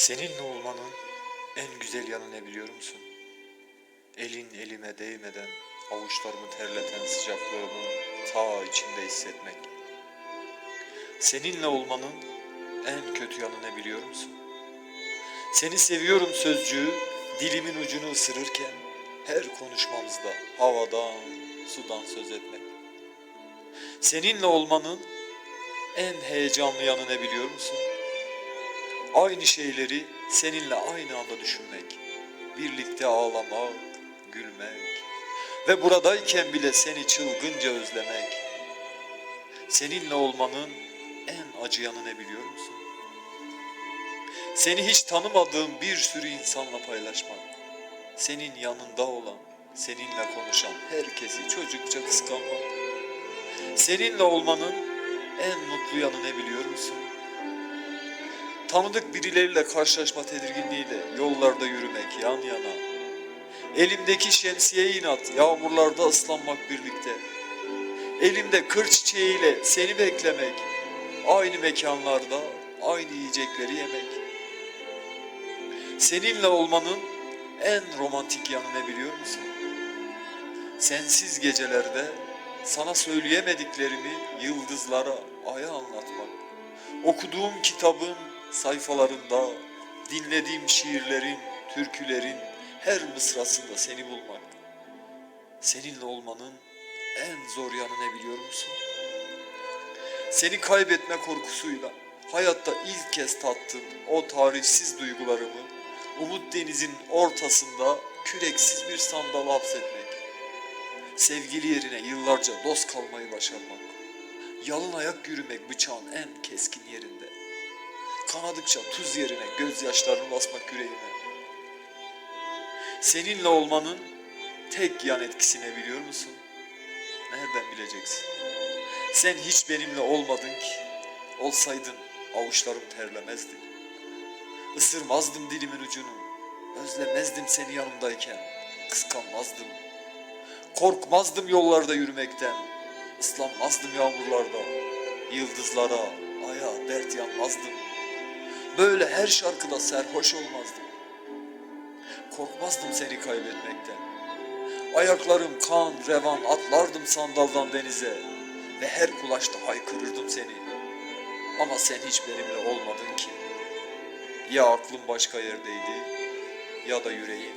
Seninle olmanın en güzel yanı ne biliyor musun? Elin elime değmeden avuçlarımı terleten sıcaklığımı ta içinde hissetmek. Seninle olmanın en kötü yanı ne biliyor musun? Seni seviyorum sözcüğü dilimin ucunu ısırırken her konuşmamızda havadan, sudan söz etmek. Seninle olmanın en heyecanlı yanı ne biliyor musun? Aynı şeyleri seninle aynı anda düşünmek, birlikte ağlamak, gülmek ve buradayken bile seni çılgınca özlemek. Seninle olmanın en acı yanı ne biliyor musun? Seni hiç tanımadığım bir sürü insanla paylaşmak. Senin yanında olan, seninle konuşan herkesi çocukça kıskanmak. Seninle olmanın en mutlu yanı ne biliyor musun? Tanıdık birileriyle karşılaşma tedirginliğiyle yollarda yürümek yan yana. Elimdeki şemsiye inat, yağmurlarda ıslanmak birlikte. Elimde kır çiçeğiyle seni beklemek. Aynı mekanlarda aynı yiyecekleri yemek. Seninle olmanın en romantik yanı ne biliyor musun? Sensiz gecelerde sana söyleyemediklerimi yıldızlara, aya anlatmak. Okuduğum kitabın sayfalarında, dinlediğim şiirlerin, türkülerin her mısrasında seni bulmak. Seninle olmanın en zor yanı ne biliyor musun? Seni kaybetme korkusuyla hayatta ilk kez tattığım o tarifsiz duygularımı umut denizin ortasında küreksiz bir sandala hapsetmek. Sevgili yerine yıllarca dost kalmayı başarmak. Yalın ayak yürümek bıçağın en keskin yerinde. Kanadıkça tuz yerine gözyaşlarını basmak yüreğime. Seninle olmanın tek yan etkisini biliyor musun? Nereden bileceksin? Sen hiç benimle olmadın ki. Olsaydın avuçlarım terlemezdi. Isırmazdım dilimin ucunu. Özlemezdim seni yanımdayken. Kıskanmazdım. Korkmazdım yollarda yürümekten. Islanmazdım yağmurlarda. Yıldızlara, aya dert yanmazdım. Böyle her şarkıda serhoş olmazdım. Korkmazdım seni kaybetmekten. Ayaklarım kan, revan atlardım sandaldan denize. Ve her kulaşta haykırırdım seni. Ama sen hiç benimle olmadın ki. Ya aklım başka yerdeydi ya da yüreğim.